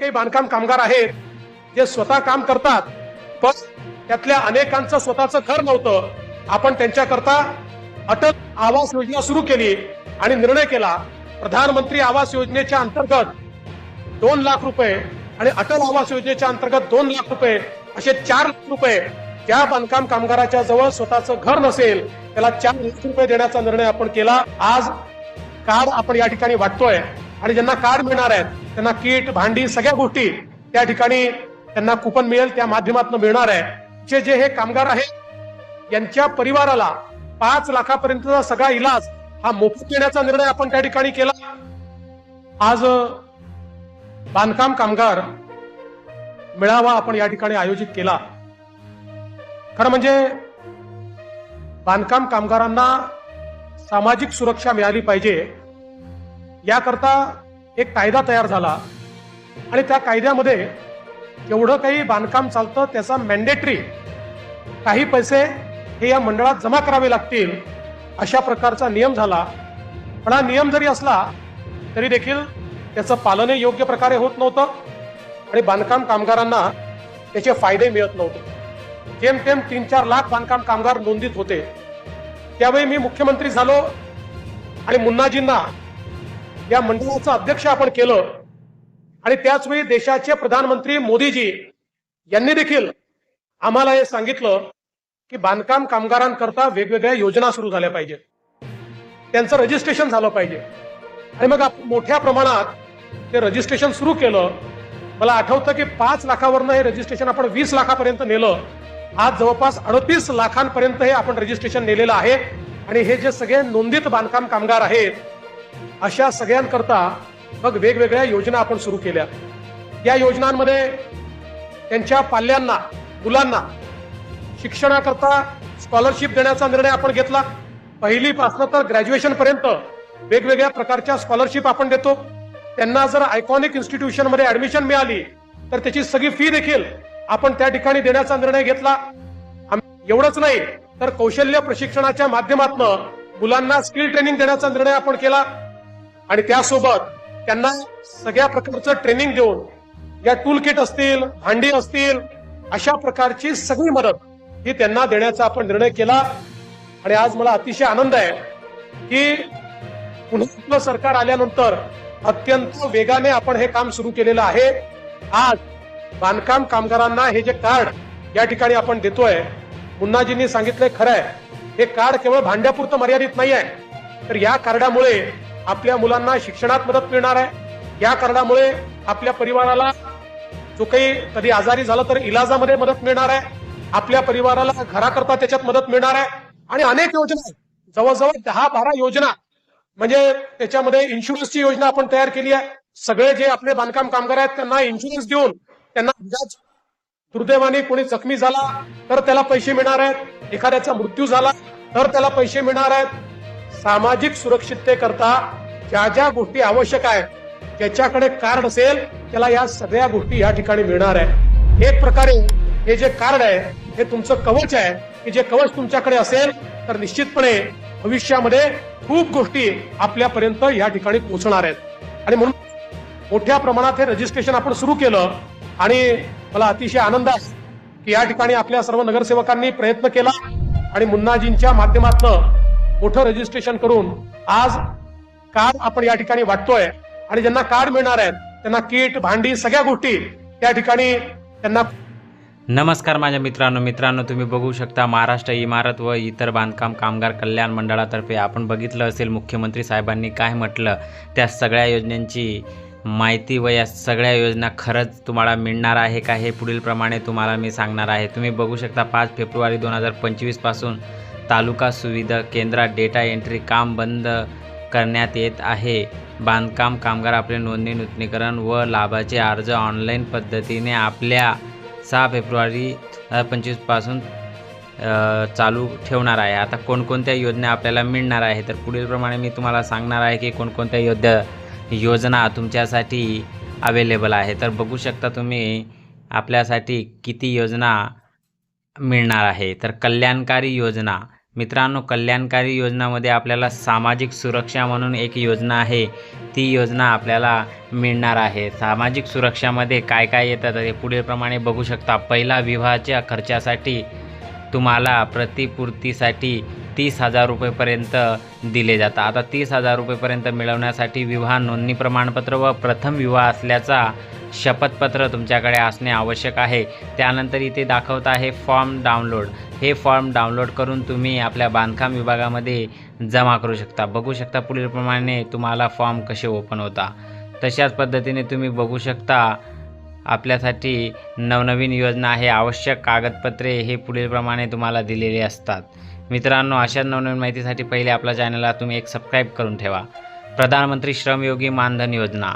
काही बांधकाम कामगार आहेत जे स्वतः काम करतात पण त्यातल्या अनेकांचं स्वतःचं घर नव्हतं. आपण त्यांच्याकरता अटल आवास योजना सुरू केली आणि निर्णय केला. प्रधानमंत्री आवास योजनेच्या अंतर्गत दोन लाख रुपये आणि अटल आवास योजनेच्या अंतर्गत दोन लाख रुपये असे चार लाख रुपये ज्या बांधकाम कामगाराच्या जवळ स्वतःचं घर नसेल त्याला चार लाख रुपये देण्याचा निर्णय आपण केला. आज कार्ड आपण या ठिकाणी वाटतोय. आणि ज्यांना कार्ड मिळणार आहेत त्यांना किट भांडी सगळ्या गोष्टी त्या ठिकाणी त्यांना कुपन मिळेल त्या माध्यमातून मिळणार आहे. जे जे हे कामगार आहेत यांच्या परिवाराला पाच लाखापर्यंतचा सगळा इलाज हा मोफत देण्याचा निर्णय आपण त्या ठिकाणी केला. आज बांधकाम कामगार मेळावा आपण या ठिकाणी आयोजित केला. खरं म्हणजे बांधकाम कामगारांना सामाजिक सुरक्षा मिळाली पाहिजे. याकरता एक कायदा तयार झाला. आणि त्या कायद्यामध्ये जेवढं काही बांधकाम चालतं त्याचा मॅन्डेटरी काही पैसे हे या मंडळात जमा करावे लागतील अशा प्रकारचा नियम झाला. पण हा नियम जरी असला तरी देखील त्याचं पालनही योग्य प्रकारे होत नव्हतं आणि बांधकाम कामगारांना त्याचे फायदे मिळत नव्हते. जेमतेम तीन चार लाख बांधकाम कामगार नोंदीत होते. त्यावेळी मी मुख्यमंत्री झालो आणि मुन्नाजींना या मंडळाचं अध्यक्ष आपण केलं. आणि त्याचवेळी देशाचे प्रधानमंत्री मोदीजी यांनी देखील आम्हाला हे सांगितलं की बांधकाम कामगारांकरता वेगवेगळ्या योजना सुरू झाल्या पाहिजेत. त्यांचं रजिस्ट्रेशन झालं पाहिजे. आणि मग आपण मोठ्या प्रमाणात ते रजिस्ट्रेशन सुरू केलं. मला आठवतं की पाच लाखावरनं हे रजिस्ट्रेशन आपण वीस लाखापर्यंत नेलं. आज जवळपास अडतीस लाखांपर्यंत हे आपण रजिस्ट्रेशन नेलेलं आहे. आणि हे जे सगळे नोंदित बांधकाम कामगार आहेत अशा सगळ्यांकरता मग वेगवेगळ्या योजना आपण सुरू केल्या. या योजनांमध्ये त्यांच्या पाल्यांना मुलांना शिक्षणाकरता स्कॉलरशिप देण्याचा निर्णय आपण घेतला. पहिलीपासनं तर ग्रॅज्युएशन पर्यंत वेगवेगळ्या प्रकारच्या स्कॉलरशिप आपण देतो. त्यांना जर आयकॉनिक इन्स्टिट्यूशनमध्ये ऍडमिशन मिळाली तर त्याची सगळी फी देखील आपण त्या ठिकाणी देण्याचा निर्णय घेतला. एवढंच नाही तर कौशल्य प्रशिक्षणाच्या माध्यमातून मुलांना स्किल ट्रेनिंग देण्याचा निर्णय आपण केला. आणि त्यासोबत त्यांना सगळ्या प्रकारचं ट्रेनिंग देऊन या टूल किट असतील भांडी असतील अशा प्रकारची सगळी मदत ही त्यांना देण्याचा आपण निर्णय केला. आणि आज मला अतिशय आनंद आहे की पुन्हा सरकार आल्यानंतर अत्यंत वेगाने आपण हे काम सुरू केलेलं आहे. आज बांधकाम कामगारांना हे जे कार्ड या ठिकाणी आपण देतोय मुन्नाजींनी सांगितलंय खरं आहे. हे कार्ड केवळ भांड्यापुरतं मर्यादित नाही आहे तर या कार्डामुळे आपल्या मुलांना शिक्षणात मदत मिळणार आहे. या कार्डामुळे आपल्या परिवाराला जो काही कधी आजारी झाला तर इलाजामध्ये मदत मिळणार आहे. आपल्या परिवाराला घराकरता त्याच्यात मदत मिळणार आहे. आणि अनेक योजना आहेत. जवळजवळ दहा बारा योजना. म्हणजे त्याच्यामध्ये इन्शुरन्सची योजना आपण तयार केली आहे. सगळे जे आपले बांधकाम कामगार आहेत त्यांना इन्शुरन्स देऊन त्यांना दुर्दैवाने कोणी जखमी झाला तर त्याला पैसे मिळणार आहेत. एखाद्याचा मृत्यू झाला तर त्याला पैसे मिळणार आहेत. सामाजिक सुरक्षिततेकरता ज्या ज्या गोष्टी आवश्यक आहेत ज्याच्याकडे कार्ड असेल त्याला या सगळ्या गोष्टी या ठिकाणी मिळणार आहे एक प्रकारे हे जे कार्ड आहे हे तुमचं कवच आहे. की जे कवच तुमच्याकडे असेल तर निश्चितपणे भविष्यामध्ये खूप गोष्टी आपल्यापर्यंत या ठिकाणी पोहोचणार आहेत. आणि म्हणून मोठ्या प्रमाणात हे रजिस्ट्रेशन आपण सुरू केलं आणि मला अतिशय आनंद आहे की या ठिकाणी आपल्या सर्व नगरसेवकांनी प्रयत्न केला आणि मुन्नाजींच्या माध्यमातून मोठं रजिस्ट्रेशन करून आज कार्ड आपण या ठिकाणी वाटतोय आणि ज्यांना कार्ड मिळणार आहेत त्यांना किट भांडी सगळ्या गोष्टी त्या ठिकाणी त्यांना नमस्कार माझ्या मित्रांनो. मित्रांनो तुम्ही बघू शकता महाराष्ट्र इमारत व इतर बांधकाम कामगार कल्याण मंडळातर्फे आपण बघितलं असेल मुख्यमंत्री साहेबांनी काय म्हटलं त्या सगळ्या योजनांची माहिती व या सगळ्या योजना खरंच तुम्हाला मिळणार आहे का हे पुढील प्रमाणे तुम्हाला मी सांगणार आहे. तुम्ही बघू शकता पाच फेब्रुवारी दोन हजार पंचवीसपासून तालुका सुविधा केंद्रात डेटा एंट्री काम बंद करण्यात येत आहे. बांधकाम कामगार आपले नोंदणी नूतनीकरण व लाभाचे अर्ज ऑनलाईन पद्धतीने आपल्या सहा फेब्रुवारी पंचवीसपासून चालू ठेवणार आहे. आता कोणकोणत्या योजना आपल्याला मिळणार आहे? तर पुढीलप्रमाणे मी तुम्हाला सांगणार आहे की कोणकोणत्या योद्या योजना तुमच्यासाठी अवेलेबल आहे. तर बघू शकता तुम्ही आपल्यासाठी किती योजना मिळणार आहे. तर कल्याणकारी योजना मित्रांनो कल्याणकारी योजनामध्ये आपल्याला सामाजिक सुरक्षा म्हणून एक योजना आहे. ती योजना आपल्याला मिळणार आहे. सामाजिक सुरक्षामध्ये काय काय येतं तर हे पुढीलप्रमाणे बघू शकता. पहिला विवाहाच्या खर्चासाठी तुम्हाला प्रतिपूर्तीसाठी तीस हजार रुपयेपर्यंत दिले जातात. आता तीस हजार रुपयेपर्यंत मिळवण्यासाठी विवाह नोंदणी प्रमाणपत्र व प्रथम विवाह असल्याचा शपथपत्र तुमच्याकडे असणे आवश्यक आहे. त्यानंतर इथे दाखवत आहे फॉर्म डाउनलोड. हे फॉर्म डाउनलोड करून तुम्ही आपल्या बांधकाम विभागामध्ये जमा करू शकता. बघू शकता पुढीलप्रमाणे तुम्हाला फॉर्म कसे ओपन होता. तशाच पद्धतीने तुम्ही बघू शकता आपल्यासाठी नवनवीन योजना हे आवश्यक कागदपत्रे हे पुढीलप्रमाणे तुम्हाला दिलेली असतात. मित्रांनो अशा नवनवीन माहितीसाठी पहिले आपल्या चॅनलला तुम्ही एक सबस्क्राईब करून ठेवा. प्रधानमंत्री श्रमयोगी मानधन योजना.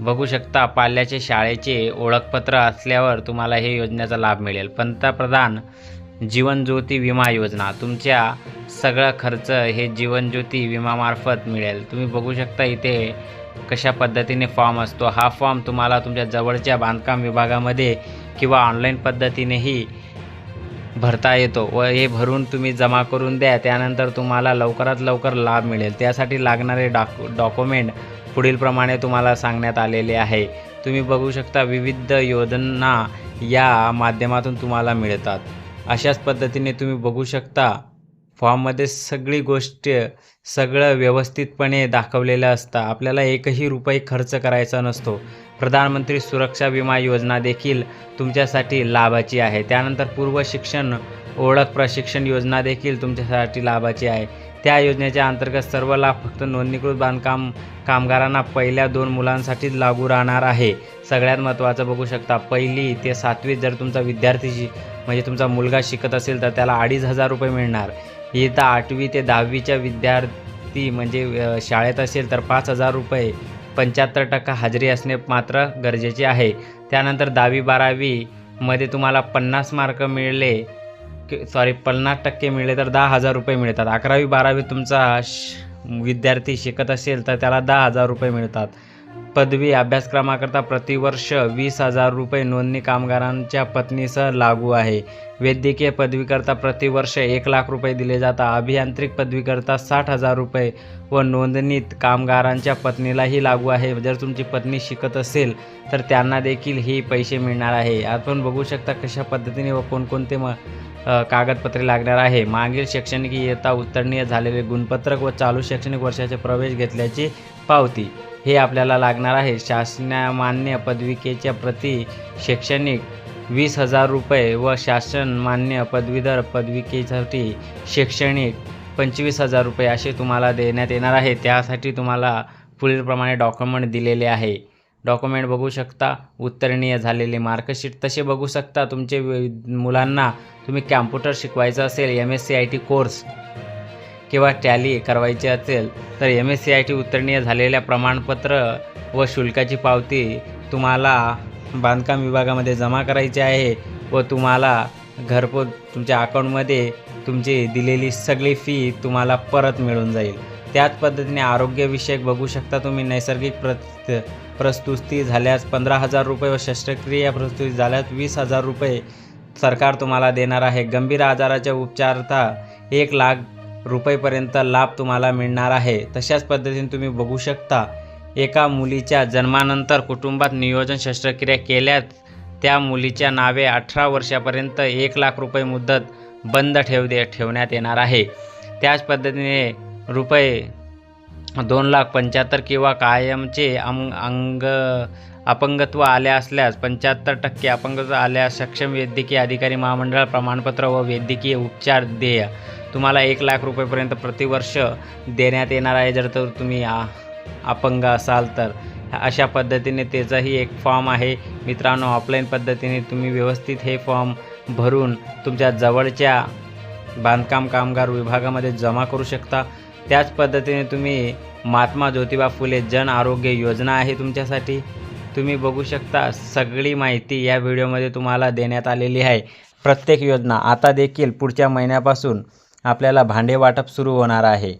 बघू शकता पाल्याचे शाळेचे ओळखपत्र असल्यावर तुम्हाला हे योजनेचा लाभ मिळेल. पंतप्रधान जीवन ज्योती विमा योजना. तुमच्या सगळा खर्च हे जीवन ज्योती विमामार्फत मिळेल. तुम्ही बघू शकता इथे कशा पद्धतीने फॉर्म असतो. हा फॉर्म तुम्हाला तुमच्या जवळच्या बांधकाम विभागामध्ये किंवा ऑनलाईन पद्धतीनेही भरता येतो व हे भरून तुम्ही जमा करून द्या. त्यानंतर तुम्हाला लवकरात लवकर लाभ मिळेल. त्यासाठी लागणारे डॉक डॉक्युमेंट पुढीलप्रमाणे तुम्हाला सांगण्यात आलेले आहे. तुम्ही बघू शकता विविध योजना या माध्यमातून तुम्हाला मिळतात. अशाच पद्धतीने तुम्ही बघू शकता फॉर्ममध्ये सगळी गोष्ट सगळं व्यवस्थितपणे दाखवलेलं असतं. आपल्याला एकही रुपये खर्च करायचा नसतो. प्रधानमंत्री सुरक्षा विमा योजना देखील तुमच्यासाठी लाभाची आहे. त्यानंतर पूर्व शिक्षण ओळख प्रशिक्षण योजना देखील तुमच्यासाठी लाभाची आहे. त्या योजनेच्या अंतर्गत सर्व लाभ फक्त नोंदणीकृत बांधकाम कामगारांना पहिल्या दोन मुलांसाठीच लागू राहणार आहे. सगळ्यात महत्त्वाचं बघू शकता पहिली ते सातवी जर तुमचा विद्यार्थी म्हणजे तुमचा मुलगा शिकत असेल तर त्याला अडीच हजार रुपये मिळणार. इयत्ता आठवी ते दहावीच्या विद्यार्थी म्हणजे शाळेत असेल तर पाच हजार रुपये पंच्याहत्तर टक्का हजेरी असणे मात्र गरजेचे आहे. त्यानंतर दहावी बारावीमध्ये तुम्हाला पन्नास मार्क मिळले सॉरी पन्नास टक्के मिळले तर दहा हजार रुपये मिळतात. अकरावी बारावी तुमचा श- विद्यार्थी शिकत असेल तर त्याला दहा हजार रुपये मिळतात. पदवी अभ्यासक्रमाकरता प्रतिवर्ष वीस हजार रुपये नोंदणी कामगारांच्या पत्नीसह लागू आहे. वैद्यकीय पदवीकरता प्रतिवर्ष एक लाख रुपये दिले जातात अभियांत्रिक पदवीकरता साठ हजार रुपये व नोंदणीत कामगारांच्या पत्नीलाही लागू आहे. जर तुमची पत्नी शिकत असेल तर त्यांना देखील हे पैसे मिळणार आहे. आपण बघू शकता कशा पद्धतीने व कोणकोणते म कागदपत्रे लागणार आहे. मागील शैक्षणिक इयत्ता उत्तरणीय झालेले गुणपत्रक व चालू शैक्षणिक वर्षाचे प्रवेश घेतल्याची पावती. हे आपल्याला लागणार आहे. शासनामान्य पदविकेच्या प्रति शैक्षणिक वीस हजार रुपये व शासन मान्य पदवीधर पदविकेसाठी शैक्षणिक पंचवीस हजार रुपये असे तुम्हाला देण्यात येणार आहे. त्यासाठी तुम्हाला पुढीलप्रमाणे डॉक्युमेंट दिलेले आहे. डॉक्युमेंट बघू शकता. उत्तरणीय झालेले मार्कशीट तसे बघू शकता. तुमचे मुलांना तुम्ही कॅम्प्युटर शिकवायचं असेल M S C I T course किंवा टॅली करवायची असेल तर M S C I T उत्तीर्णीय झालेल्या प्रमाणपत्र व शुल्काची पावती तुम्हाला बांधकाम विभागामध्ये जमा करायची आहे व तुम्हाला घरपोच तुमच्या अकाउंटमध्ये तुमची दिलेली सगळी फी तुम्हाला परत मिळून जाईल. त्याच पद्धतीने आरोग्यविषयक बघू शकता तुम्ही. नैसर्गिक प्रत प्रस्तुती झाल्यास पंधरा हजार रुपये व शस्त्रक्रिया प्रस्तुती झाल्यास वीस हजार रुपये सरकार तुम्हाला देणार आहे. गंभीर आजाराच्या उपचारता एक लाख रुपयेपर्यंत लाभ तुम्हाला मिळणार आहे. तशाच पद्धतीने तुम्ही बघू शकता एका मुलीच्या जन्मानंतर कुटुंबात नियोजन शस्त्रक्रिया केल्यास त्या मुलीच्या नावे अठरा वर्षापर्यंत एक लाख रुपये मुदत बंद ठेव दे ठेवण्यात येणार आहे. त्याच पद्धतीने रुपये दोन लाख पंच्याहत्तर किंवा कायमचे अंग अंग अपंगत्व आले असल्यास पंच्याहत्तर टक्के अपंगत्व आल्यास सक्षम वैद्यकीय अधिकारी महामंडळ प्रमाणपत्र व वैद्यकीय उपचार देय. तुम्हाला एक लाख रुपयेपर्यंत प्रतिवर्ष देण्यात येणार आहे. जर तर तुम्ही आ- अपंग असाल तर. अशा पद्धतीने त्याचाही एक फॉर्म आहे. मित्रांनो ऑफलाईन पद्धतीने तुम्ही व्यवस्थित हे फॉर्म भरून तुमच्या जवळच्या बांधकाम कामगार विभागामध्ये जमा करू शकता. त्याच पद्धतीने तुम्ही महात्मा ज्योतिबा फुले जन आरोग्य योजना आहे तुमच्यासाठी. तुम्ही बघू शकता सगळी माहिती या व्हिडिओमध्ये तुम्हाला देण्यात आलेली आहे. प्रत्येक योजना आता देखील पुढच्या महिन्यापासून आपल्याला भांडे वाटप सुरू होणार आहे.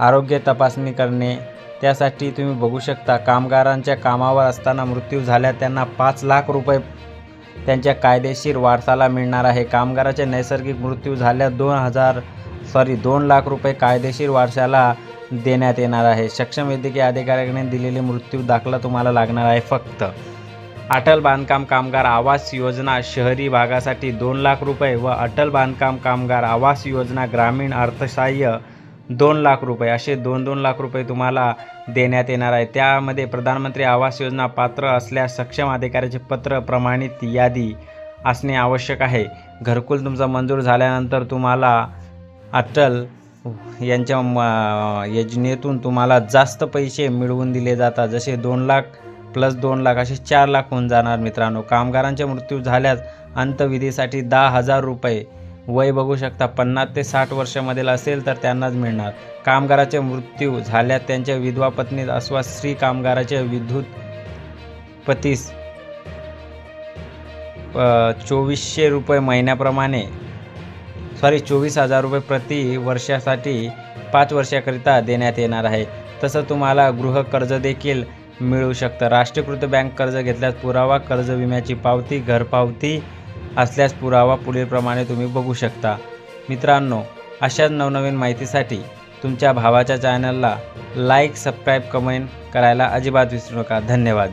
आरोग्य तपासणी करणे त्यासाठी तुम्ही बघू शकता कामगारांच्या कामावर असताना मृत्यू झाल्या त्यांना पाच लाख रुपये त्यांच्या कायदेशीर वारसाला मिळणार आहे. कामगाराचे नैसर्गिक मृत्यू झाल्या दोन हजार सॉरी दोन लाख रुपये कायदेशीर वारशाला देण्यात येणार आहे. सक्षम वैद्यकीय अधिकाऱ्याकडे दिलेले मृत्यू दाखला तुम्हाला लागणार आहे फक्त. अटल बांधकाम कामगार आवास योजना शहरी भागासाठी दोन लाख रुपये व अटल बांधकाम कामगार आवास योजना ग्रामीण अर्थसहाय्य दोन लाख रुपये असे दोन दोन लाख रुपये तुम्हाला देण्यात येणार आहे. त्यामध्ये प्रधानमंत्री आवास योजना पात्र असल्यास सक्षम अधिकाऱ्याचे पत्र प्रमाणित यादी असणे आवश्यक आहे. घरकुल तुमचं मंजूर झाल्यानंतर तुम्हाला अटल यांच्या म- योजनेतून तुम्हाला जास्त पैसे मिळवून दिले जातात. जसे दोन लाख प्लस दोन लाख असे चार लाख होऊन जाणार मित्रांनो. कामगारांचे मृत्यू झाल्यास अंतविधीसाठी दहा हजार रुपये वय बघू शकता. पन्नास ते साठ वर्षामधील असेल तर त्यांनाच मिळणार. कामगाराचे मृत्यू झाल्यास त्यांच्या विधवा पत्नीस अथवा स्त्री कामगाराच्या विद्युत पतीस चोवीसशे रुपये महिन्याप्रमाणे सॉरी चोवीस हजार रुपये प्रति वर्षासाठी पाच वर्षाकरिता देण्यात येणार आहे. तसं तुम्हाला गृह कर्ज देखील मिळू शकतं. राष्ट्रीयकृत बँक कर्ज घेतल्यास पुरावा कर्ज विम्याची पावती घरपावती असल्यास पुरावा पुढीलप्रमाणे तुम्ही बघू शकता. मित्रांनो अशाच नवनवीन माहितीसाठी तुमच्या भावाच्या चॅनलला लाईक सबस्क्राईब कमेंट करायला अजिबात विसरू नका. धन्यवाद.